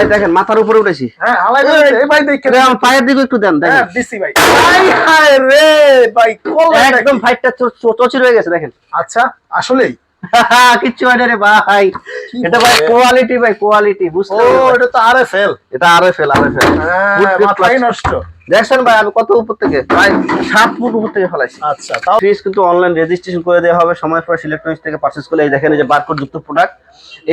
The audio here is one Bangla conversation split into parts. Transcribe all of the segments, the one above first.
ভাই দেখেন মাথার উপরে উঠেছি। হ্যাঁ হালাই করে এই ভাই পায়ের দিকে একটু দেন হ্যাঁ দেখেন দিছি ভাই। রে একদম ফাইটটা চচির হয়ে গেছে দেখেন। আচ্ছা আসলেই? কিচ্ছু হয় রে ভাই। এটা ভাই কোয়ালিটি ভাই কোয়ালিটি বুঝতে এটা তো আরএফএল এটা আরে ফেল আরে ফেল হ্যাঁ মাথাই নষ্ট। দেখছেন ভাই আমি কত উপর থেকে প্রায় সাত ফুট উপর থেকে ফেলাইছি। আচ্ছা তাও ফ্রিজ কিন্তু অনলাইন রেজিস্ট্রেশন করে দেওয়া হবে। সময় পর ইলেকট্রনিক্স থেকে পারচেজ করলে এই দেখেন এই যে বারকোড যুক্ত প্রোডাক্ট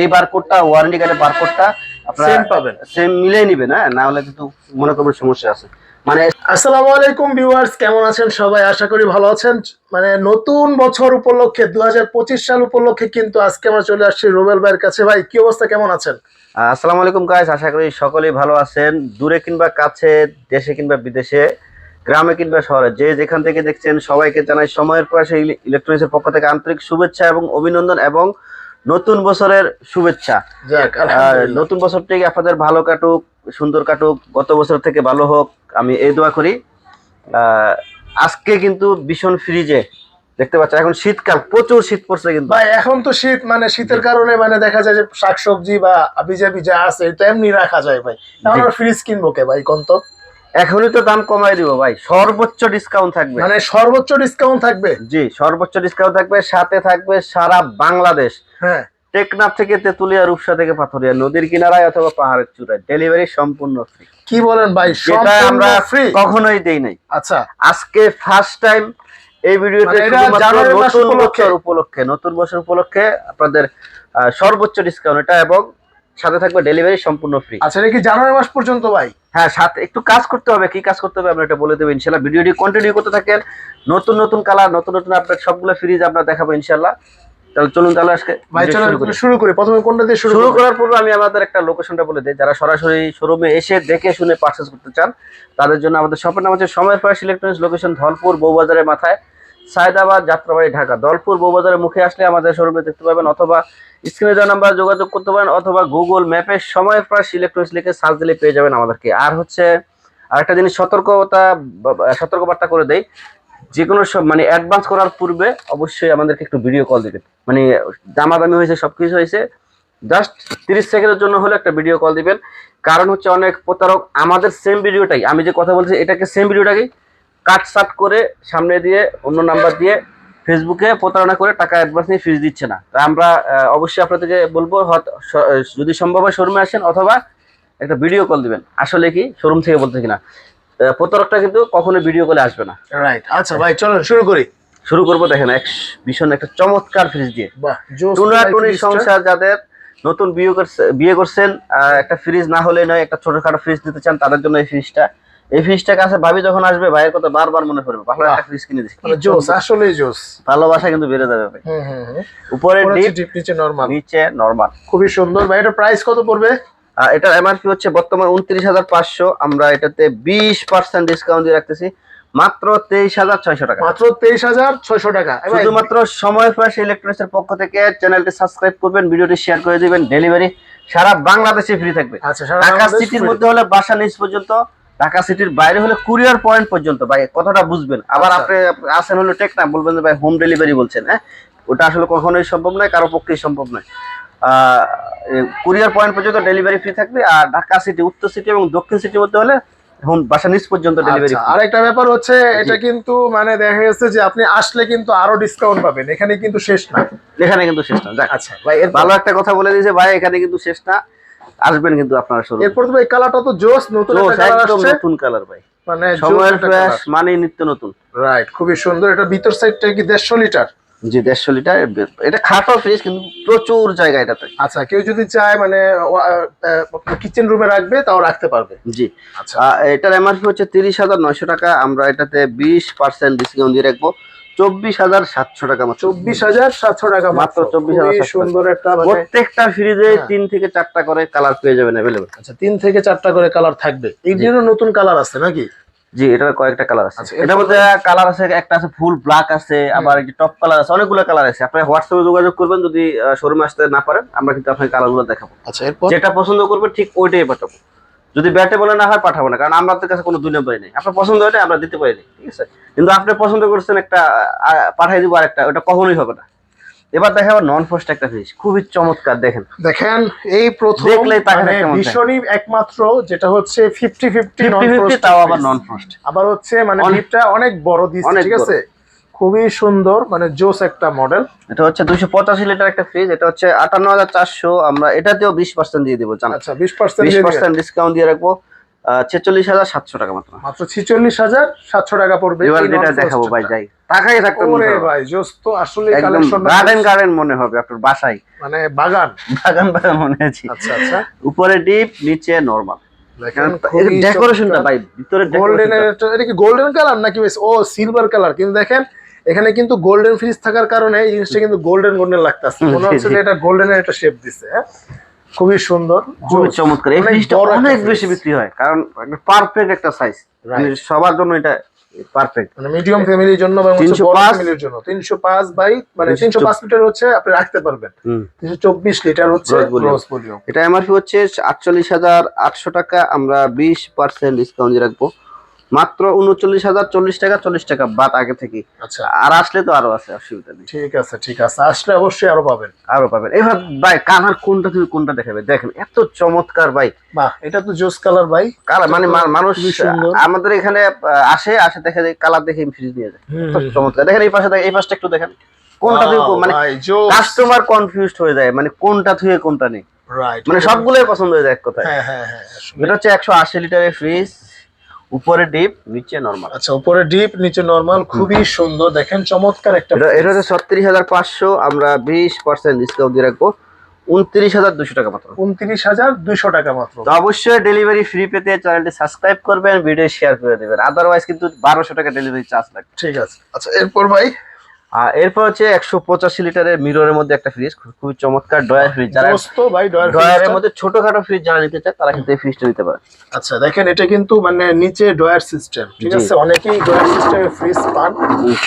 এই বারকোডটা ওয়ারেন্টি কার্ডের বারকোডটা আপনারা Same পাবেন। সেম মিলিয়ে নিবেন হ্যাঁ? না হলে কিন্তু মনে করবেন সমস্যা আছে। মানে আসসালামু আলাইকুম ভিউয়ার্স কেমন আছেন সবাই? আশা করি ভালো আছেন। মানে নতুন বছর উপলক্ষে দু সাল উপলক্ষে কিন্তু আজকে আমরা চলে আসছি রুবেল ভাইয়ের কাছে। ভাই কি অবস্থা? কেমন আছেন? আসসালামু আলাইকুম গাইস আশা করি সকলেই ভালো আছেন। দূরে কিংবা কাছে দেশে কিংবা বিদেশে গ্রামে কিংবা শহরে যে যেখান থেকে দেখছেন সবাইকে জানাই সময়ের প্রয়াসে ইলেকট্রনিক্সের পক্ষ থেকে আন্তরিক শুভেচ্ছা এবং অভিনন্দন এবং নতুন বছরের শুভেচ্ছা। নতুন বছরটি আপনাদের ভালো কাটুক সুন্দর কাটুক গত বছর থেকে ভালো হোক আমি এই দোয়া করি। আহ, আজকে কিন্তু ভীষণ ফ্রিজে দেখতে পাচ্ছেন এখন শীতকাল প্রচুর শীত পড়ছে কিন্তু। ভাই এখন তো শীত মানে শীতের কারণে মানে দেখা যায় যে শাকসবজি বা আবিজাবি যা আছে এটা এমনি রাখা যায় ভাই। আমরা ফ্রিজ কিনবো কে ভাই কোন তো? এখনই তো দাম কমাই দিব ভাই। সর্বোচ্চ ডিসকাউন্ট থাকবে। মানে সর্বোচ্চ ডিসকাউন্ট থাকবে? জি সর্বোচ্চ ডিসকাউন্ট থাকবে সাথে থাকবে সারা বাংলাদেশ। হ্যাঁ। টেকনাফ থেকে তেতুলিয়া রূপসা থেকে পাথরিয়া নদীর কিনারায় অথবা পাহাড়ের চূড়ায়। ডেলিভারি সম্পূর্ণ ফ্রি কি বলেন ভাই সেটা আমরা ফ্রি কখনোই দেই নাই। আচ্ছা। আজকে ফার্স্ট টাইম এই ভিডিওতে মানে নতুন উপলক্ষে? বছর উপলক্ষে নতুন বছর উপলক্ষে আপনাদের সর্বোচ্চ ডিসকাউন্ট এটা এবং সাথে থাকবে ডেলিভারি সম্পূর্ণ ফ্রি আচ্ছা এটা কি জানুয়ারি মাস পর্যন্ত ভাই? হ্যাঁ সাথে একটু কাজ করতে হবে কি কাজ করতে হবে আমরা এটা বলে দেবো ইনশাল্লাহ। ভিডিওটি কন্টিনিউ করতে থাকেন নতুন নতুন কালার নতুন নতুন আপডেট সবগুলো ফ্রিজ আমরা দেখাবো ইনশাল্লাহ। তাহলে চলুন তাহলে আজকে ভাই শুরু করি। প্রথমে কোনটা দিয়ে শুরু শুরু করার পূর্বে আমি আমাদের একটা লোকেশনটা বলে দিই। যারা সরাসরি শোরুমে এসে দেখে শুনে করতে চান তাদের জন্য আমাদের শপের নাম হচ্ছে Somoy fresh electronics location Dhalpur বউবাজারের মাথায়। সায়দাবাদ, যাত্রাবাড়ি, ঢাকা। দলপুর বউবাজারের মুখে আসলে আমাদের শোরুমে দেখতে পাবেন অথবা স্ক্রিনে দেওয়া নাম্বার যোগাযোগ করতে পারেন অথবা গুগল ম্যাপে সময় ফ্রেশ ইলেকট্রনিক্স লিখে সার্চ দিলে পেয়ে যাবেন আমাদেরকে। আর হচ্ছে আরেকটা জিনিস, সতর্কতা, সতর্কবার্তা করে দেই। যে কোনো সব মানে অ্যাডভান্স করার পূর্বে অবশ্যই আমাদেরকে একটু ভিডিও কল দিবেন। মানে দামাদামি হয়েছে সব কিছু হয়েছে। জাস্ট তিরিশ সেকেন্ডের জন্য হলে একটা ভিডিও কল দিবেন। কারণ হচ্ছে অনেক প্রতারক, আমাদের সেম ভিডিওটাই আমি যে কথা বলছি, এটাকে সেম ভিডিওটাকেই কাট সাট করে সামনে দিয়ে অন্য নাম্বার দিয়ে ফেসবুকে প্রতারণা করে টাকা অ্যাডভান্স নিয়ে ফিস দিচ্ছে না। তা আমরা অবশ্যই আপনাদেরকে বলব যদি সম্ভব হয় শোরুমে আসেন অথবা একটা ভিডিও কল দিবেন। আসলে কি শোরুম থেকে বলতে কিনা। প্রতারকটা কিন্তু কখনো ভিডিও কলে আসবে না। রাইট আচ্ছা ভাই চলেন শুরু করি। শুরু করব দেখেন এক ভীষণ একটা চমৎকার ফ্রিজ দিয়ে। বাহ টুনা ভাই সংসার যাদের নতুন বিয়ে করছে বিয়ে করছেন একটা ফ্রিজ না হলে নয় একটা ছোটখাটো ফ্রিজ নিতে চান তাদের জন্য এই ফ্রিজটা এই ফ্রিজটা কাছে ভাবি যখন আসবে ভাইয়ের কথা বারবার মনে পড়বে। ভালো একটা ফ্রিজ কিনে মানে জোস আসলেই জোস। ভালোবাসা কিন্তু বেড়ে যাবে ভাই। উপরে ডিপ নিচে নরমাল নিচে নরমাল খুবই সুন্দর। ভাই এটা প্রাইস কত পড়বে? এটার এমআরপি হচ্ছে বর্তমান উনত্রিশ হাজার পাঁচশো। আমরা এটাতে বিশ পার্সেন্ট ডিসকাউন্ট দিয়ে রাখতেছি। মাত্র তেইশ হাজার ছয়শো টাকা। মাত্র তেইশ হাজার ছয়শো টাকা। শুধুমাত্র সময় ফ্রেশ ইলেকট্রনিক্স এর পক্ষ থেকে চ্যানেলটি সাবস্ক্রাইব করবেন ভিডিওটি শেয়ার করে দিবেন ডেলিভারি সারা বাংলাদেশে ফ্রি থাকবে। আচ্ছা সারা ঢাকা সিটির মধ্যে হলে বাসা নিচ পর্যন্ত ঢাকা সিটির বাইরে হলে কুরিয়ার পয়েন্ট পর্যন্ত ভাই কথাটা বুঝবেন। আবার আচ্ছা। আপনি আসেন হলো টেক না বলবেন যে ভাই হোম ডেলিভারি বলছেন হ্যাঁ? ওটা আসলে কখনোই সম্ভব নয় কারও পক্ষেই সম্ভব নয়। কুরিয়ার পয়েন্ট পর্যন্ত ডেলিভারি ফ্রি থাকবে আর ঢাকা সিটি উত্তর সিটি এবং দক্ষিণ সিটির মধ্যে হলে হোম বাসা নিচ পর্যন্ত ডেলিভারি আচ্ছা, আরেকটা ব্যাপার হচ্ছে এটা কিন্তু মানে দেখা গেছে যে আপনি আসলে কিন্তু আরও ডিসকাউন্ট পাবেন এখানে কিন্তু শেষ না। এখানে কিন্তু শেষ না আচ্ছা ভাই এর ভালো একটা কথা বলে দিয়েছে ভাই এখানে কিন্তু শেষ না। আসবেন কিন্তু আপনারা শুরু এরপর তো ভাই কালারটা তো জোস নতুন একটা কালার একদম আসছে। নতুন কালার ভাই। মানে সময়ের ফ্রেশ মানে নিত্য নতুন। রাইট খুবই সুন্দর। এটা ভিতর সাইডটা কি দেড়শো লিটার জি দেড়শো লিটার এটা খাটো ফ্রিজ কিন্তু প্রচুর জায়গা এটাতে। আচ্ছা কেউ যদি চায় মানে কিচেন রুমে রাখবে তাও রাখতে পারবে। জি। আচ্ছা। এটার এমআরপি হচ্ছে তিরিশ হাজার নয়শো টাকা। আমরা এটাতে বিশ পার্সেন্ট ডিসকাউন্ট দিয়ে রাখব। চব্বিশ হাজার সাতশো টাকা মাত্র। চব্বিশ হাজার সাতশো টাকা মাত্র মাত্র। 24,700 সুন্দর একটা মানে প্রত্যেকটা ফ্রিজে হ্যাঁ। তিন থেকে চারটা করে কালার পেয়ে যাবেন অ্যাভেলেবেল আচ্ছা তিন থেকে চারটা করে কালার থাকবে। নতুন কালার আছে নাকি? জি এটার কয়েকটা কালার আছে। আচ্ছা, এটার মধ্যে কালার আছে একটা আছে ফুল ব্ল্যাক আছে আবার টপ কালার আছে অনেকগুলো কালার আছে। আপনি হোয়াটসঅ্যাপে যোগাযোগ করবেন যদি শোরুমে আসতে না পারেন আমরা কিন্তু আপনাকে কালারগুলো দেখাবো। আচ্ছা যেটা পছন্দ করবেন ঠিক ওইটাই পাঠাবো। যদি ব্যাটে বলে না হয় পাঠাবো না কারণ আমাদের কাছে কোনো দুই নম্বরই নেই। আপনার পছন্দ হলে আমরা দিতে পারিনি ঠিক আছে? কিন্তু আপনি পছন্দ করছেন একটা পাঠাই দিব আরেকটা ওটা কখনোই হবে না। এবার দেখাবো নন ফ্রস্ট একটা ফ্রিজ খুবই চমৎকার দেখেন। দেখেন এই প্রথম দেখলেই তাকে মানে। ভীষণই একমাত্র যেটা হচ্ছে ফিফটি ফিফটি ফিফটি ফিফটি তাও আবার নন ফ্রস্ট আবার হচ্ছে মানে ডিপটা অনেক বড় দিচ্ছে ঠিক আছে? খুবই সুন্দর মানে জোস একটা মডেল এটা হচ্ছে দুশো পঁচাশি লিটার একটা ফ্রিজ এটা হচ্ছে আটান্ন হাজার চারশো আমরা এটাতেও বিশ পার্সেন্ট দিয়ে দেবো জান আচ্ছা বিশ পার্সেন্ট বিশ পার্সেন্ট ডিসকাউন্ট দিয়ে রাখব ছেচল্লিশ হাজার সাতশো টাকা মাত্র। মাত্র ছিচল্লিশ হাজার সাতশো টাকা পড়বে এবার দেখাবো ভাই যাই। টাকাই থাকতো ওরে ভাই জোস তো আসলে কালেকশন গার্ডেন গার্ডেন মনে হবে আপনার বাসায়। মানে বাগান। বাগান বাগান মনে আছে। আচ্ছা আচ্ছা। উপরে ডিপ নিচে নরমাল ডেকোরেশনটা ভাই ভিতরে গোল্ডেন এটা কি গোল্ডেন কালার নাকি ও সিলভার কালার কিন্তু দেখেন এখানে কিন্তু গোল্ডেন ফ্রিজ থাকার কারণে এই জিনিসটা কিন্তু গোল্ডেন গোল্ডেন লাগতেছে। মনে হচ্ছে যে এটা গোল্ডেনের একটা শেপ দিছে হ্যাঁ? খুবই সুন্দর খুবই চমৎকার। এই ফ্রিজটা অনেক বেশি বিক্রি হয় কারণ পারফেক্ট একটা সাইজ Right. সবার জন্য এটা পারফেক্ট মানে মিডিয়াম ফ্যামিলির জন্য বা হচ্ছে 305 বড় ফ্যামিলির জন্য। তিনশো পাঁচ বাই মানে তিনশো পাঁচ লিটার হচ্ছে আপনি রাখতে পারবেন। তিনশো চব্বিশ লিটার হচ্ছে Gross ভলিউম এটা এমআরপি হচ্ছে আটচল্লিশ হাজার আটশো টাকা আমরা বিশ পার্সেন্ট ডিসকাউন্ট দিয়ে রাখব। মাত্র উনচল্লিশ হাজার চল্লিশ টাকা চল্লিশ টাকা বাদ আগে থেকে। আচ্ছা। আর আসলে তো আরও আছে অসুবিধা নেই। ঠিক আছে ঠিক আছে। আসলে অবশ্যই আরও পাবেন। আরও পাবেন। এবার ভাই কালার কোনটা থেকে কোনটা দেখাবে? দেখেন এত চমৎকার ভাই। বাহ এটা তো জোস কালার ভাই। কালার মানে মানুষ আমাদের এখানে আসে আসে দেখে কালার দেখে ফ্রিজ নিয়ে যায়। চমৎকার। দেখেন এই পাশে দেখেন এই পাশটা একটু দেখেন। কোনটা থেকে মানে কাস্টমার কনফিউজড হয়ে যায় মানে কোনটা থেকে কোনটা নেই। মানে সবগুলোই পছন্দ হয়ে যায় এক কথায়। হ্যাঁ হ্যাঁ হ্যাঁ এটা হচ্ছে একশো আশি লিটারের ফ্রিজ উপরে ডিপ নিচে নর্মাল আচ্ছা উপরে ডিপ নিচে নর্মাল খুবই সুন্দর। দেখেন চমৎকার একটা এটা হচ্ছে ছত্রিশ হাজার পাঁচশো আমরা বিশ পার্সেন্ট ডিসকাউন্ট দিয়ে রাখব। উনত্রিশ হাজার দুশো টাকা মাত্র। উনত্রিশ হাজার দুশো টাকা মাত্র। তো অবশ্যই ডেলিভারি ফ্রি পেতে চ্যানেলটি সাবস্ক্রাইব করবেন ভিডিও শেয়ার করে দেবেন। আদারওয়াইজ কিন্তু বারোশো টাকা ডেলিভারি চার্জ লাগবে। ঠিক আছে। আচ্ছা এরপর ভাই আর এরপর হচ্ছে একশো পঁচাশি লিটারের মিররের মধ্যে একটা ফ্রিজ খুবই চমৎকার ডয়ার ফ্রিজ যারা ডয়ারের মধ্যে ছোটখাটো ফ্রিজ যারা নিতে চায় তারা কিন্তু এই ফ্রিজটা নিতে পারে। আচ্ছা দেখেন এটা কিন্তু মানে নিচে ডয়ার সিস্টেম ঠিক আছে? অনেকেই ডয়ার সিস্টেমে ফ্রিজ পান।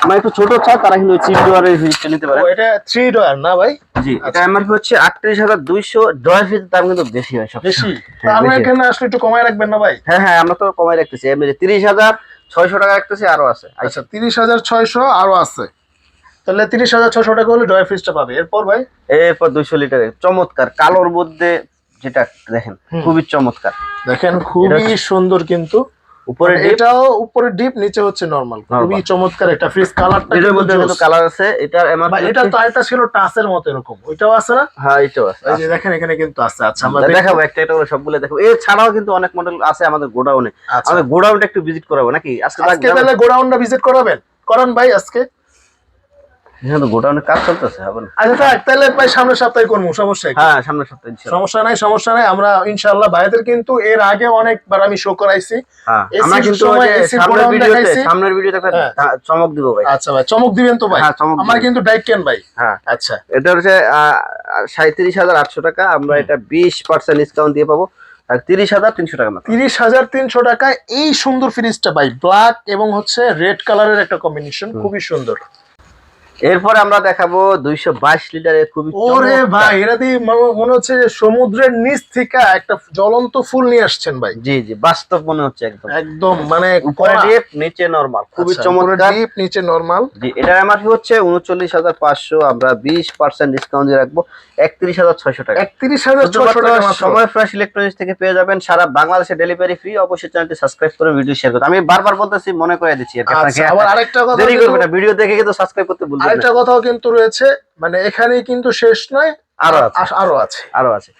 আমার একটু ছোট চায় তারা কিন্তু চিপ ডয়ারের ফ্রিজটা নিতে পারে। এটা থ্রি ডয়ার না ভাই? জি এটা এমআরপি হচ্ছে আটত্রিশ হাজার দুইশো ডয়ার ফ্রিজের দাম কিন্তু বেশি হয় সব বেশি? হ্যাঁ, আমরা এখানে আসলে একটু কমায় রাখবেন না ভাই? হ্যাঁ হ্যাঁ আমরা তো কমাই রাখতেছি। এমনি তিরিশ হাজার ছয়শো টাকা রাখতেছি আরও আছে। আচ্ছা তিরিশ হাজার ছয়শো আরও আছে। তাহলে তিরিশ হাজার ছশো টাকা হলে ডয়ার ফ্রিজটা পাবে। এরপর ভাই? এরপর দুইশো লিটারের। চমৎকার। কালোর মধ্যে যেটা দেখেন খুবই চমৎকার। দেখেন খুবই সুন্দর কিন্তু। উপরে মানে এটাও উপরে ডিপ নিচে হচ্ছে নরমাল খুবই চমৎকার একটা ফ্রিজ কালারটা এটার মধ্যে কিন্তু কালার আছে। এটার এমআরপি এটা তো একটা ছিল টাচের মতো এরকম। ওইটাও আছে না? হ্যাঁ এটাও আছে। এই যে দেখেন এখানে কিন্তু আছে। আচ্ছা আমরা দেখাবো একটা একটা করে সবগুলো দেখাবো। এছাড়াও কিন্তু অনেক মডেল আছে আমাদের গোডাউনে আচ্ছা। আমাদের গোডাউনটা একটু ভিজিট করাবো নাকি? আজকে আজকে তাহলে গোডাউনটা ভিজিট করাবেন? করান ভাই আজকে। হ্যাঁ তো গোডাউনে কাজ চলতেছে হবে না? আচ্ছা থাক তাহলে ভাই সামনের সপ্তাহে করব সমস্যা কি? হ্যাঁ সামনের সপ্তাহে সমস্যা নাই সমস্যা নাই আমরা ইনশাআল্লাহ ভাইদের কিন্তু এর আগে অনেকবার আমি শো করাইছি। হ্যাঁ আমরা কিন্তু সামনের ভিডিওতে সামনের ভিডিওতে একটা হ্যাঁ। চমক দিব ভাই। আচ্ছা ভাই চমক দিবেন তো ভাই? আমার কিন্তু কেন ভাই? হ্যাঁ। আচ্ছা। এটা হচ্ছে সাঁত্রিশ হাজার আটশো টাকা আমরা এটা বিশ পার্সেন্ট ডিসকাউন্ট দিয়ে পাবো। আর তিরিশ হাজার তিনশো টাকা তিরিশ হাজার তিনশো টাকায় এই সুন্দর ফ্রিজটা ভাই ব্ল্যাক এবং হচ্ছে রেড কালারের একটা কম্বিনেশন খুবই সুন্দর। এরপরে আমরা দেখাবো দুইশো বাইশ লিটারের খুবই ওরে ভাই এটা দিয়ে মনে- হচ্ছে যে সমুদ্রের নিচ থেকে একটা জ্বলন্ত ফুল নিয়ে আসছেন ভাই। জি জি বাস্তব মনে হচ্ছে একদম। একদম মানে উপরে ডিপ নিচে নরমাল খুবই চমৎকার। ডিপ নিচে নরমাল জি এটার এমআরপি হচ্ছে উনচল্লিশ হাজার পাঁচশো আমরা বিশ পার্সেন্ট ডিসকাউন্ট দিয়ে রাখব একত্রিশ হাজার ছয়শো টাকা। একত্রিশ হাজার শুধুমাত্র টাকা। সময় ফ্রেশ ইলেকট্রনিক্স থেকে পেয়ে যাবেন সারা বাংলাদেশে ডেলিভারি ফ্রি অবশ্যই চ্যানেলটি সাবস্ক্রাইব করে ভিডিও শেয়ার করতে। আমি বারবার বলতেছি মনে করে দিচ্ছি। আচ্ছা আবার আরেকটা কথা দেরি করবে না ভিডিও দেখে কিন্তু সাবস্ক্রাইব করতে ভুলবেন আরেকটা কথাও কিন্তু রয়েছে মানে এখানে কিন্তু শেষ নয় আরও আছে। আরও আছে। আরও আছে।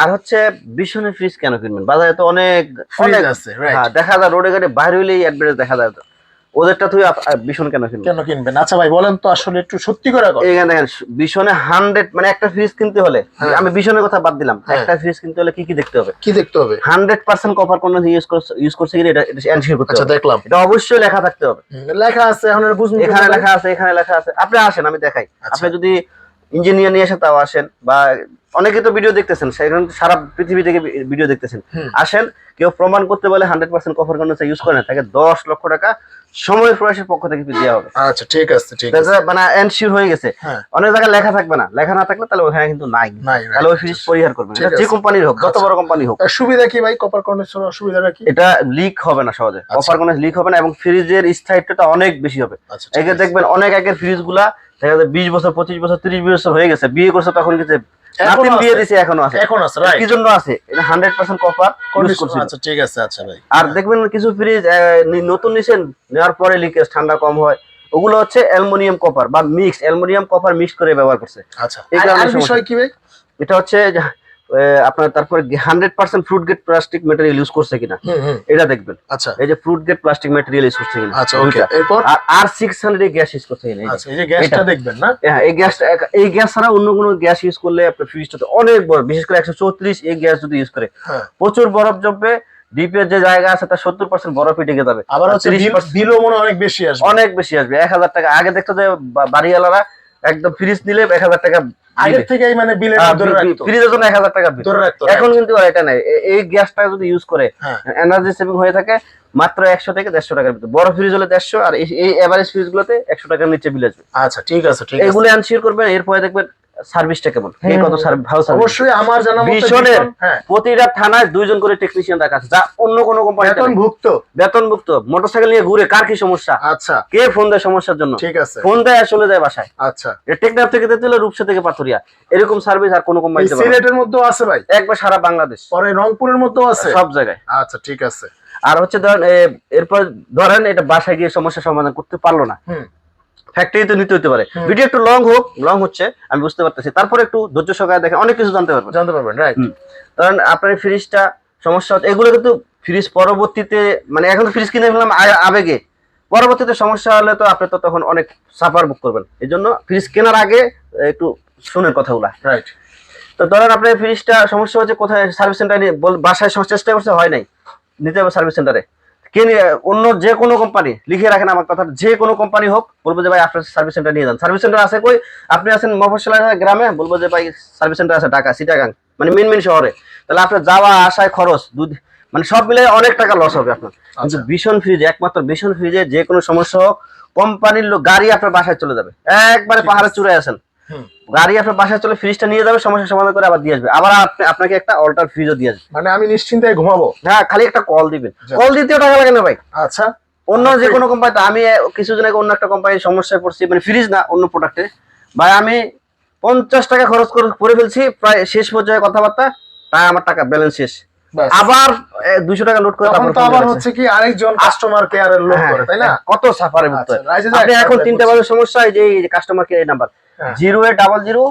আর হচ্ছে বিশনের ফ্রিজ কেন কিনবেন? বাজারে তো অনেক অনেক আছে হ্যাঁ দেখা যায় রোডে গাড়ি বাইরে হইলেই অ্যাডভার্টাইজ দেখা যায়। ওদেরটা তুই ভীষণ কেন কিনবেন কেন কিনবেন? আচ্ছা ভাই বলেন তো আসলে একটু সত্যি করে এখানে দেখেন ভীষণে হান্ড্রেড মানে একটা ফ্রিজ কিনতে হলে হ্যাঁ। আমি ভীষণের কথা বাদ দিলাম হ্যাঁ। একটা ফ্রিজ কিনতে হলে কি কি দেখতে হবে? কি দেখতে হবে? হান্ড্রেড পার্সেন্ট কভার কোনো ইউজ করছে ইউজ করছে কিনা এটা এনশিওর করতে আচ্ছা হবে। দেখলাম। এটা অবশ্যই লেখা থাকতে হবে। লেখা আছে এখন বুঝুন এখানে লেখা আছে এখানে লেখা আছে। আপনি আসেন আমি দেখাই। আচ্ছা। আপনি যদি ইঞ্জিনিয়ার নিয়ে আসেন তাও আসেন বা অনেকে তো ভিডিও দেখতেছেন সেখানে সারা পৃথিবী থেকে ভিডিও দেখতেছেন। আসেন কেউ প্রমাণ করতে বলে hundred percent cover condenser use করে না তাকে দশ লক্ষ টাকা সময় প্রয়াসের পক্ষ থেকে দেওয়া হবে। আচ্ছা ঠিক আছে ঠিক আছে। মানে এনশিওর হয়ে গেছে। হ্যাঁ। অনেক জায়গায় লেখা থাকবে না লেখা না থাকলে তাহলে ওখানে কিন্তু নাই। তাহলে ওই ফ্রিজ পরিহার করবেন এটা যে। কোম্পানির হোক যত আচ্ছা। বড় কোম্পানি হোক। সুবিধা কি ভাই কপার কন্ডিশনের অসুবিধাটা কি? এটা লিক হবে না সহজে। কপার কোনো লিক হবে না এবং ফ্রিজের স্থায়িত্বটা অনেক বেশি হবে। আচ্ছা একে দেখবেন অনেক আগের ফ্রিজগুলা দেখা যায় বিশ বছর পঁচিশ বছর তিরিশ বছর হয়ে গেছে বিয়ে করছে তখন নাতিন বিয়ে দিছে এখনও আছে। এখন আছে রাইট কি জন্য আছে? এটা হান্ড্রেড পার্সেন্ট কপার কন্ডিশন আচ্ছা ঠিক আছে আচ্ছা ভাই। আর দেখবেন কিছু ফ্রিজ নতুন নিছেন নেওয়ার পরে লিকেজ ঠান্ডা কম হয়। ওগুলো হচ্ছে অ্যালুমিনিয়াম কপার বা মিক্স অ্যালুমিনিয়াম কপার মিক্স করে ব্যবহার করছে। আচ্ছা। সমস্যা। বিষয় কি ভাই? এটা হচ্ছে আপনার তারপরে hundred percent food grade plastic material use করছে কিনা এটা দেখবেন। আচ্ছা। এই যে food grade plastic material use করছে কিনা আচ্ছা ওইটা। এরপর? আর R six hundred gas use করছে কিনা এই যে। আচ্ছা এই যে গ্যাসটা দেখবেন না? হ্যাঁ এই গ্যাস এই গ্যাস ছাড়া অন্য কোনো গ্যাস ইউজ করলে আপনার ফ্রিজটাতে অনেক বড় বিশেষ করে একশো চৌত্রিশ এই গ্যাস যদি ইউজ করে হ্যাঁ। প্রচুর বরফ জমবে ডিপের যে জায়গা আছে তার সত্তর পার্সেন্ট বরফই ঢেকে যাবে আবার হচ্ছে বিলও মনে অনেক বেশি আসবে। অনেক বেশি আসবে এক হাজার টাকা। আগে দেখতো যে বাড়িওয়ালারা একদম ফ্রিজ নিলে এক হাজার টাকা আগের থেকেই মানে বিলের ধরে রাখতো। ফ্রিজের জন্য এক হাজার টাকা ধরে রাখতো এখন কিন্তু আর এটা নাই। এই গ্যাসটা যদি ইউজ করে হ্যাঁ। এনার্জি সেভিং হয়ে থাকে মাত্র একশো থেকে দেড়শো টাকার ভিতরে। বড় ফ্রিজ হলে দেড়শো আর এই- এভারেজ ফ্রিজ গুলোতে একশো টাকার নিচে বিল আসবে। আচ্ছা ঠিক আছে ঠিক আছে। এগুলো আনসিওর করবেন এরপরে দেখবেন সার্ভিসটা কেমন? কে কত সার্ভিস ভালো সার্ভিস অবশ্যই আমার জানা মতে হ্যাঁ। প্রতিটা থানায় দুইজন করে টেকনিশিয়ান রাখা আছে যা অন্য কোনো কোম্পানি বেতন ভুক্ত। বেতনভুক্ত। মোটরসাইকেল নিয়ে ঘুরে কার কি সমস্যা? আচ্ছা। কে ফোন দেয় সমস্যার জন্য? ঠিক আছে। ফোন দেয় আর চলে যায় বাসায়। আচ্ছা। টেকনাফ থেকে তেতুলা রূপসা থেকে পাথরিয়া। এরকম সার্ভিস আর কোনো কোম্পানি সিলেটের মধ্যেও আছে ভাই। একবার সারা বাংলাদেশ। পরে রংপুরের মধ্যেও আছে। সব জায়গায়। আচ্ছা ঠিক আছে। আর হচ্ছে ধরেন এরপর ধরেন এটা বাসায় গিয়ে সমস্যা সমাধান করতে পারল না। হুম ফ্যাক্টরি তো নিতে হতে পারে। ভিডিও একটু লং হোক লং হচ্ছে আমি বুঝতে পারতেছি। তারপরে একটু ধৈর্য সহকারে দেখেন অনেক কিছু জানতে পারবেন। জানতে পারবেন রাইট। কারণ আপনার ফ্রিজটা সমস্যা হচ্ছে এগুলো কিন্তু ফ্রিজ পরবর্তীতে মানে এখন তো ফ্রিজ কিনে ফেললাম আবেগে। পরবর্তীতে সমস্যা হলে তো আপনি তো তখন অনেক সাফার বুক করবেন। এই জন্য ফ্রিজ কেনার আগে একটু শুনেন কথাগুলা। রাইট তো ধরেন আপনার ফ্রিজটা সমস্যা হচ্ছে কোথায় সার্ভিস সেন্টারে বাসায় চেষ্টা করছে হয় নাই। নিতে হবে সার্ভিস সেন্টারে অন্য যে কোনো কোম্পানি লিখে রাখেন আমার কথা যে কোনো কোম্পানি হোক বলব যে ভাই আপনার সার্ভিস সেন্টার নিয়ে যান। সার্ভিস সেন্টার আছে কই? আপনি আছেন মফস্বল গ্রামে বলব যে ভাই সার্ভিস সেন্টার আছে ঢাকা সিটাগাং মানে মেন মেন শহরে। তাহলে আপনার যাওয়া আসায় খরচ দুধ মানে সব মিলে অনেক টাকা লস হবে আপনার। কিন্তু আচ্ছা ভীষণ ফ্রিজে একমাত্র ভীষণ ফ্রিজে যে কোনো সমস্যা হোক কোম্পানির লোক গাড়ি আপনার বাসায় চলে যাবে। একবারে পাহাড়ে। চূড়ায় আছেন। হুম। গাড়ি আপনার বাসায় চলে ফ্রিজটা নিয়ে যাবে সমস্যা সমাধান করে আবার দিয়ে আসবে। আবার আপনাকে একটা অল্টার ফ্রিজও দিয়ে আসবে। মানে আমি নিশ্চিন্তায় ঘুমাবো? হ্যাঁ খালি একটা কল দিবেন। কল দিতেও টাকা লাগে না ভাই। আচ্ছা। অন্য যে কোনো কোম্পানিতে আমি কিছুদিন আগে অন্য একটা কোম্পানির সমস্যায় পড়ছি মানে ফ্রিজ না অন্য প্রোডাক্টে ভাই আমি পঞ্চাশ টাকা খরচ করে ফেলছি প্রায় শেষ পর্যায়ে কথাবার্তা তাই আমার টাকা ব্যালেন্স শেষ। আবার দুশো টাকা লোড করে তারপর তো আবার হচ্ছে কি আরেকজন কাস্টমার কেয়ারের হ্যাঁ, করে তাই না? হ্যাঁ, কত সাফারে। আচ্ছা, আপনি এখন তিনটা। বাজে সমস্যা এই যে customer care number. Zero eight double zero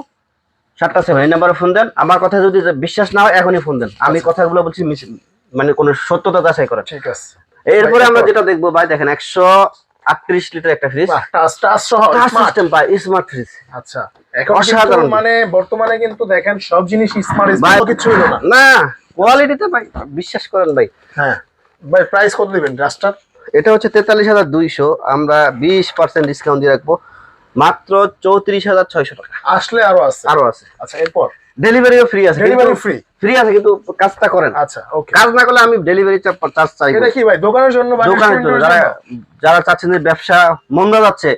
সাতটা সেভেন এই নাম্বারে ফোন দেন। আমার কথা যদি বিশ্বাস না হয় এখনই ফোন দেন। আমি আচ্ছা। কথাগুলো বলছি মানে কোন সত্যতা যাচাই করেন ঠিক আছে। এরপরে আমরা যেটা দেখব ভাই দেখেন একশো আটত্রিশ লিটার একটা ফ্রিজ। সিস্টেম স্মার্ট ফ্রিজ আচ্ছা। অসাধারণ। মানে বর্তমানে কিন্তু দেখেন সব জিনিস স্মার্ট কিছু না। না কোয়ালিটিতে ভাই বিশ্বাস করেন ভাই। হ্যাঁ। ভাই প্রাইস কত দিবেন? রাস্টার এটা হচ্ছে তেতাল্লিশ হাজার দুইশো। আমরা বিশ পার্সেন্ট ডিসকাউন্ট দিয়ে রাখব। মাত্র চৌত্রিশ হাজার ছয়শো টাকা। আসলে আরও আছে। আরও আছে। আচ্ছা এরপর? ডেলিভারিও ফ্রি আছে ডেলিভারি ফ্রি ফ্রি আছে কিন্তু কাজটা করেন। আচ্ছা ওকে কাজ না করলে আমি ডেলিভারি চার্জ চাই। এটা কি ভাই দোকানের জন্য দোকানের জন্য যারা যারা চাচ্ছেন যে ব্যবসা মন্দা যাচ্ছে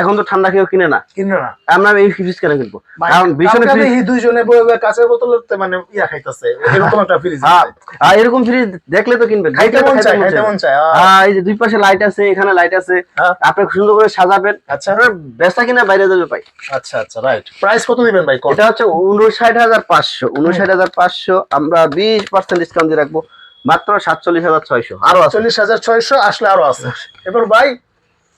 এখন তো ঠান্ডা কেউ কিনে না। কিনো না। আমরা এই ফ্রিজ কেন কিনবো? কারণ ভীষণ ফ্রিজ দুইজনে কাঁচের বোতলের মানে ইয়া খাইতেছে এরকম একটা ফ্রিজ হ্যাঁ আর এরকম ফ্রিজ দেখলে তো কিনবে খাইতে মন চায় খাইতে মন চায়। হ্যাঁ, এই যে দুই পাশে লাইট আছে এখানে লাইট আছে। হ্যাঁ। আপনি সুন্দর করে সাজাবেন। আচ্ছা। বেচা কিনা বাইরে যাবে পাই আচ্ছা আচ্ছা রাইট প্রাইস কত দিবেন ভাই এটা হচ্ছে উনষাট হাজার পাঁচশো পাঁচশো আমরা বিশ পার্সেন্ট ডিসকাউন্ট দিয়ে রাখব। মাত্র সাতচল্লিশ হাজার ছয়শো। আরও চল্লিশ হাজার ছয়শো আসলে আরও আছে। এবার ভাই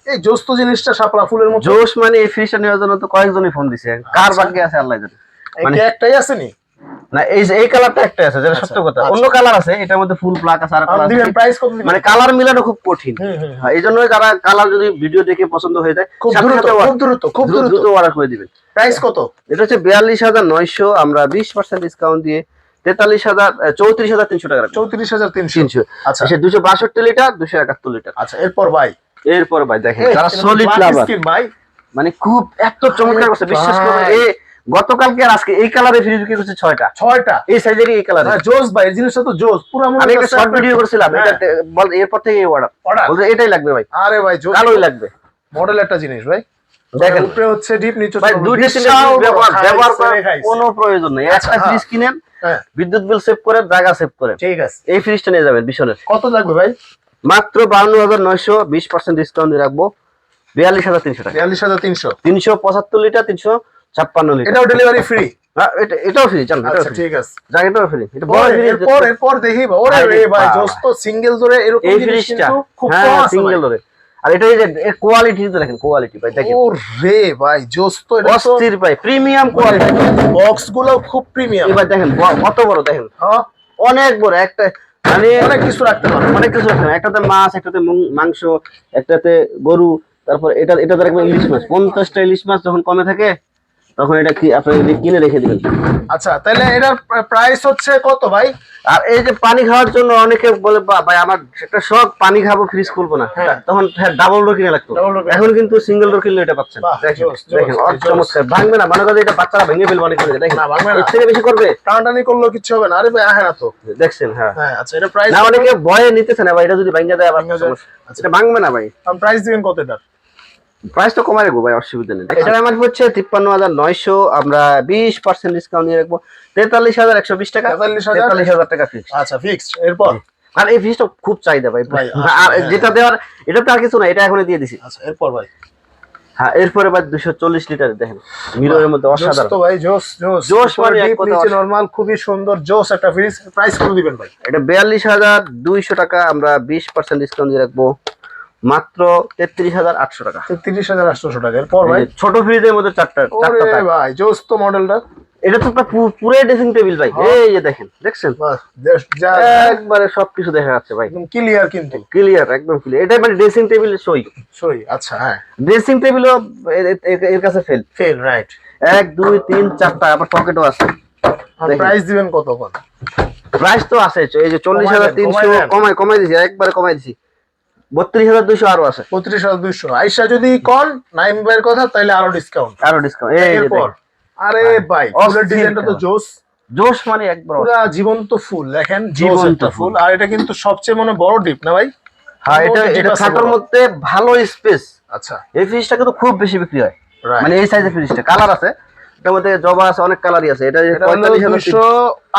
এই জোস্ত জিনিসটা শাপলা ফুলের মতো। জোশ মানে এই ফ্রিজটা নেওয়ার জন্য তো কয়েকজনই ফোন দিছে। কার আচ্ছা। বাকি আছে আল্লাহ জানে। মানে- একটাই আছে নি? না এই এই কালারটা একটা আছে যেটা আচ্ছা, সত্য কথা। আচ্ছা। অন্য কালার আছে এটার মধ্যে ফুল প্লাক আছে আর কালার দিবেন প্রাইস কত দিবেন? মানে কালার মিলানো খুব কঠিন। হ্যাঁ, এই জন্য যারা কালার যদি ভিডিও দেখে পছন্দ হয়ে যায় খুব দ্রুত খুব দ্রুত খুব দ্রুত। অর্ডার করে দিবেন। প্রাইস কত? এটা হচ্ছে বিয়াল্লিশ হাজার নয়শো আমরা বিশ পার্সেন্ট ডিসকাউন্ট দিয়ে তেতাল্লিশ হাজার চৌত্রিশ হাজার তিনশো টাকা চৌত্রিশ হাজার তিনশো। তিনশো। আচ্ছা। সে দুশো বাষট্টি লিটার দুশো একাত্তর লিটার। আচ্ছা এরপর ভাই? এরপর ভাই দেখেন যারা সলিড লাভার ভাই। মানে খুব এত চমৎকার করছে বিশ্বাস করবে ভাই। এই গতকালকে আর আজকে এই কালারে ফ্রিজ বিক্রি করছে ছয়টা। ছয়টা? এই সাইজেরই এই কালারে হ্যাঁ, জোস ভাই এই জিনিসটা তো জোস পুরো আমি একটা শর্ট ভিডিও করেছিলাম হ্যাঁ। এটা বল এরপর থেকে এই অর্ডার Order? বলছে এটাই লাগবে ভাই। আরে ভাই জোস। কালোই লাগবে। মডেল একটা জিনিস ভাই। দেখেন। উপরে হচ্ছে ডিপ নিচে ভাই দুইটা ব্যবহার করার কোনো প্রয়োজন নেই। আচ্ছা, একটা। ফ্রিজ কিনেন হ্যাঁ বিদ্যুৎ বিল সেভ করে জায়গা সেভ করেন ঠিক আছে। এই ফ্রিজটা নিয়ে যাবেন বিশনের কত লাগবে ভাই? মাত্র বাউন্ন হাজার নয়শো বিশ পার্সেন্ট ডিসকাউন্ট দিয়ে রাখব। বিয়াল্লিশ হাজার তিনশো টাকা। বিয়াল্লিশ হাজার তিনশো। তিনশো পঁচাত্তর লিটার তিনশো ছাপ্পান্ন লিটার এটাও ডেলিভারি ফ্রি হ্যাঁ, এটা- এটাও ফ্রি জান আচ্ছা ঠিক আছে। ফ্রি এটা বড় ফ্রিজ এরপর এরপর দেখি। ওরে রে ভাই সিঙ্গেল জোরে এরকম এই ফ্রিজটা খুব হ্যাঁ কম সিঙ্গেল ধরে আর এটা এই যে কোয়ালিটি তো দেখেন কোয়ালিটি ভাই দেখেন। ওরে ভাই জোস্ত এটা অস্থির ভাই প্রিমিয়াম কোয়ালিটি বক্সগুলো খুব প্রিমিয়াম এবার দেখেন কত বড় দেখেন। হ্যাঁ? অনেক বড় একটা মানে অনেক কিছু রাখতে পারো অনেক কিছু রাখেন একটাতে মাছ একটাতে মাংস একটাতে গরু তারপর এটা এটাতে রাখবেন ইলিশ মাছ। পঞ্চাশটা ইলিশ মাছ যখন কমে থাকে তখন এটা কি আপনি যদি কিনে রেখে দিবেন। আচ্ছা তাহলে এটার প্রাইস হচ্ছে কত ভাই? আর এই যে পানি খাওয়ার জন্য অনেকে বলে ভাই আমার একটা শখ পানি খাব ফ্রিজ খুলবো না। হ্যাঁ। তখন ডাবল ডোর কিনে লাগতো এখন কিন্তু সিঙ্গেল ডোর কিনলে এটা পাচ্ছেন। দেখেন। চমৎকার ভাঙবে না মনে করেন এটা বাচ্চারা ভেঙে ফেলবে অনেক দেখেন। এর থেকে বেশি করবে? টানাটানি করলেও কিছু হবে না। আরে ভাই আহে না তো। দেখছেন হ্যাঁ। হ্যাঁ আচ্ছা এটা প্রাইস না অনেকে ভয়ে নিতেছে না ভাই এটা যদি ভাঙে দেয় আবার সমস্যা। এটা ভাঙবে না ভাই। প্রাইস দিবেন কত এটার? প্রাইস তো কমাই রাখব ভাই অসুবিধা নেই। এটা আমার হচ্ছে তিপ্পান্ন হাজার নয়শো আমরা বিশ পার্সেন্ট ডিসকাউন্ট দিয়ে রাখব। তেতাল্লিশ হাজার একশো বিশ টাকা। তেতাল্লিশ হাজার? টাকা ফিক্স আচ্ছা ফিক্সড এরপর? আর এই ফিসটা খুব চাহিদা ভাই। ভাই, আর হ্যাঁ। যেটা দেওয়ার এটা তো আর কিছু না এটা এখনই দিয়ে দিছি। আচ্ছা এরপর ভাই? হ্যাঁ এরপরে ভাই দুশো চল্লিশ লিটার দেখেন মিররের মধ্যে অসাধারণ তো ভাই জোস জোস জোস মানে কথা নরমাল খুবই সুন্দর জোস একটা ফ্রিজ প্রাইস কত দিবেন ভাই। এটা বিয়াল্লিশ হাজার দুইশো টাকা আমরা বিশ পার্সেন্ট ডিসকাউন্ট দিয়ে রাখব। মাত্র তেত্রিশ হাজার আটশো টাকা। তেত্রিশ হাজার আটশোশো টাকা। এরপর ভাই? ছোট ফ্রিজের মধ্যে চারটা চারটা ভাই জোস তো মডেলটা। এটা তো পুরো ড্রেসিং টেবিল ভাই। হ্যাঁ। এই যে দেখেন দেখছেন? একবারে সবকিছু দেখা যাচ্ছে ভাই। একদম ক্লিয়ার কিন্তু। ক্লিয়ার একদম ক্লিয়ার এটা মানে ড্রেসিং টেবিল সই। সরি আচ্ছা হ্যাঁ। ড্রেসিং টেবিলও এর কাছে ফেল ফেল রাইট এক দুই তিন চারটা আবার পকেটও আছে। প্রাইস দিবেন কত প্রাইস তো আছে এই যে চল্লিশ হাজার তিনশো। কমাই কমাই দিছি একবারে কমাই দিছি। বত্রিশ হাজার দুইশো আরও আছে। পঁয়ত্রিশ হাজার দুইশো। আইসা যদি কন নাইম কথা তাহলে আরও ডিসকাউন্ট আরও ডিসকাউন্ট এরপর আরে ভাই ফুলের ডিজাইনটা তো কালার। জোস। মানে একবার পুরা জীবন্ত ফুল দেখেন? জীবন্ত ফুল। আর এটা কিন্তু সবচেয়ে মনে বড় ডিপ না ভাই? হ্যাঁ এটা এটা খাটার। মধ্যে ভালো স্পেস আচ্ছা। এই ফ্রিজটা কিন্তু খুব বেশি বিক্রি হয়। মানে এই সাইজের ফ্রিজটা কালার আছে। এটার মধ্যে জবা আছে অনেক কালারই আছে। এটা এটা পঁয়তাল্লিশ হাজার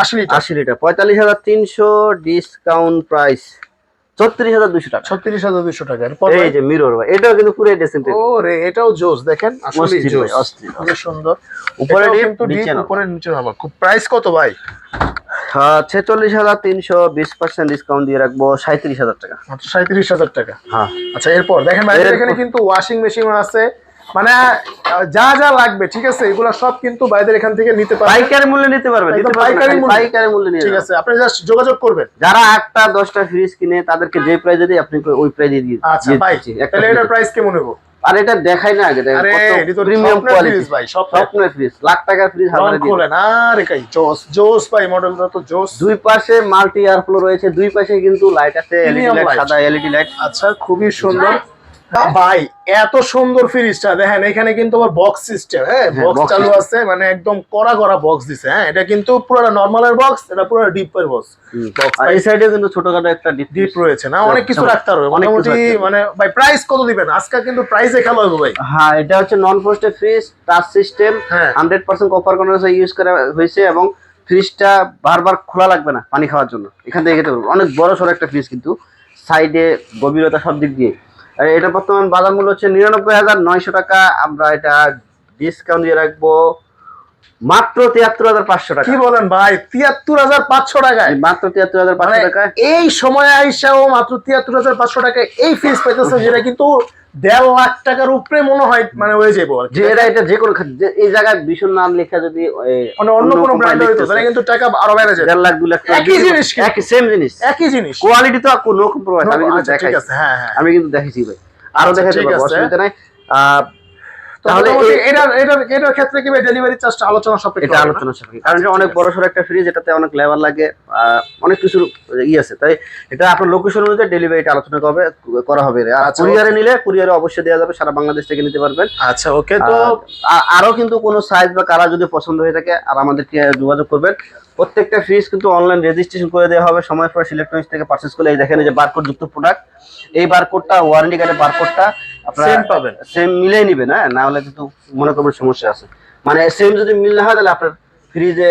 আশি লিটার। আশি লিটার। পঁয়তাল্লিশ হাজার তিনশো ডিসকাউন্ট প্রাইস ছত্রিশ হাজার দুশো টাকা। ছত্রিশ হাজার দুইশো টাকা। এই যে মিরর ভাই এটাও কিন্তু পুরো ড্রেসিং ও রে এটাও জোস দেখেন আসলে জোস। খুবই সুন্দর। উপরে কিন্তু নিচে উপরে নিচে নামা খুব প্রাইস কত ভাই? ছেচল্লিশ হাজার তিনশো বিশ পার্সেন্ট ডিসকাউন্ট দিয়ে রাখব সাঁত্রিশ হাজার টাকা। সাঁত্রিশ হাজার টাকা। হ্যাঁ। আচ্ছা এরপর দেখেন ভাই এখানে কিন্তু ওয়াশিং মেশিন আছে। মানে যা যা লাগবে ঠিক আছে? এগুলো সব কিন্তু বাইদের এখান থেকে নিতে পারবেন পাইকারি মূল্যে নিতে পারবে নিতে পারবে পাইকারি পাইকারি মূল্যে। নিয়ে ঠিক আছে আপনি জাস্ট যোগাযোগ করবেন। যারা আটটা দশটা ফ্রিজ কিনে তাদেরকে যে প্রাইজে দিই আপনি ওই প্রাইজে দিয়ে আচ্ছা ভাই একটা তাহলে এটার। প্রাইস কেমন নেব আর এটা দেখাই না আগে দেখেন এটি প্রিমিয়াম কোয়ালিটি ভাই, স্বপ্নের। স্বপ্নের ফ্রিজ লাখ টাকার ফ্রিজ হাজারে দিয়ে খোলেন আরে কাই জোস জোস ভাই মডেলটা তো জোস। দুই পাশে মাল্টি এয়ার ফ্লো রয়েছে দুই পাশে কিন্তু লাইট আছে এলইডি লাইট সাদা এলইডি লাইট আচ্ছা খুবই সুন্দর। ভাই এত সুন্দর ফ্রিজটা। দেখেন এখানে কিন্তু আবার বক্স সিস্টেম হ্যাঁ হ্যাঁ, বক্স চালু আছে মানে একদম কড়া কড়া বক্স দিছে হ্যাঁ এটা কিন্তু পুরো নর্মালের বক্স এটা পুরো ডিপের বক্স এই সাইডে কিন্তু ছোটখাটো একটা ডিপ রয়েছে না? অনেক কিছু রাখতে পারবে অনেক কিছু মোটামুটি মানে ভাই প্রাইস কত দিবেন? আজকে কিন্তু প্রাইসে খেলা হবে ভাই। হ্যাঁ এটা হচ্ছে non frosted fridge touch system হ্যাঁ। Hundred percent copper condenser use করা হয়েছে এবং ফ্রিজটা বারবার খোলা লাগবে না পানি খাওয়ার জন্য। এখান থেকে খেতে পারব অনেক বড় সড়ো একটা ফ্রিজ কিন্তু সাইডে গভীরতা সব দিক দিয়ে। এটা বর্তমান বাজার মূল্য হচ্ছে নিরানব্বই হাজার নয়শো টাকা। আমরা এটা ডিসকাউন্ট দিয়ে রাখব। মাত্র তিয়াত্তর হাজার পাঁচশো টাকা। কি বলেন ভাই? তিয়াত্তর হাজার পাঁচশো টাকায়? মাত্র তিয়াত্তর হাজার মানে পাঁচশো টাকা এই সময় আইসাও মাত্র তিয়াত্তর হাজার পাঁচশো টাকায় এই পাইতেছে যেটা কিন্তু দেড় লাখ টাকার উপরে মনে হয় মানে হয়ে যাব যে এটা এটা যে কোনো এই জায়গায় ভীষণ নাম লেখা যদি মানে অন্য কোনো ব্র্যান্ড হইতো তাহলে কিন্তু টাকা আরও বেড়ে যায় দেড় লাখ লাখ একই জিনিস একই সেম জিনিস। একই জিনিস। কোয়ালিটি তো কোনো কম্প্রোমাইজ আমি কিন্তু আচ্ছা, দেখাই হ্যাঁ হ্যাঁ। আমি কিন্তু দেখেছি ভাই। আরও আচ্ছা, দেখাতে পারব অসুবিধা নাই। তাহলে এটার এটার এটার ক্ষেত্রে কি ডেলিভারি চার্জটা আলোচনা সাপেক্ষে এটা আলোচনা সাপেক্ষে। কারণ এটা অনেক বড় সড়ো একটা ফ্রিজ এটাতে অনেক লেবার লাগে অনেক কিছু ই আছে। তাই এটা আপনার লোকেশন অনুযায়ী ডেলিভারিটা আলোচনা হবে করা হবে আর আচ্ছা, কুরিয়ারে নিলে কুরিয়ারে অবশ্যই দেওয়া যাবে সারা বাংলাদেশ থেকে নিতে পারবেন। আচ্ছা ওকে তো আরও কিন্তু কোনো সাইজ বা কারা যদি পছন্দ হয়ে থাকে আর আমাদেরকে যোগাযোগ করবেন। প্রত্যেকটা ফ্রিজ কিন্তু অনলাইন রেজিস্ট্রেশন করে দেওয়া হবে। সময় পর ইলেকট্রনিক্স থেকে পারচেস করলে এই দেখেন যে বারকোড যুক্ত প্রোডাক্ট এই বারকোডটা ওয়ারেন্টি কার্ডের বারকোডটা পাবেন। সেম নেবেন হ্যাঁ? না হলে কিন্তু মনে করবেন সমস্যা আছে। মানে সেম যদি মিল না হয় তাহলে আপনার ফ্রিজে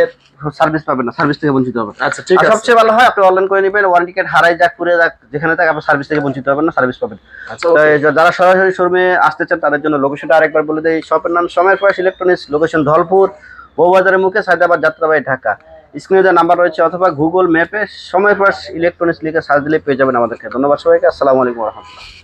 সার্ভিস পাবেন না সার্ভিস থেকে বঞ্চিত হবে আচ্ছা ঠিক আছে। সবচেয়ে ভালো হয় আপনি অনলাইন করে নেবেন ওয়ারেন্টি কার্ড হারাই যাক পুড়ে যাক যেখানে থাক আপনি সার্ভিস থেকে বঞ্চিত হবেন না সার্ভিস পাবেন। আচ্ছা তো যারা সরাসরি শোরুমে আসতে চান তাদের জন্য লোকেশনটা আরেকবার বলে দেয় শপের নাম Somoy fresh electronics location Dhalpur বউবাজারের মুখে সায়দাবাদ যাত্রাবাড়ি ঢাকা। স্ক্রিনে দেওয়া নাম্বার রয়েছে অথবা গুগল ম্যাপে সময় ফ্রেশ ইলেকট্রনিক্স লিখে সার্চ দিলে পেয়ে যাবেন আমাদেরকে। ধন্যবাদ সবাইকে আসসালামু আলাইকুম রহমতুল্লাহ।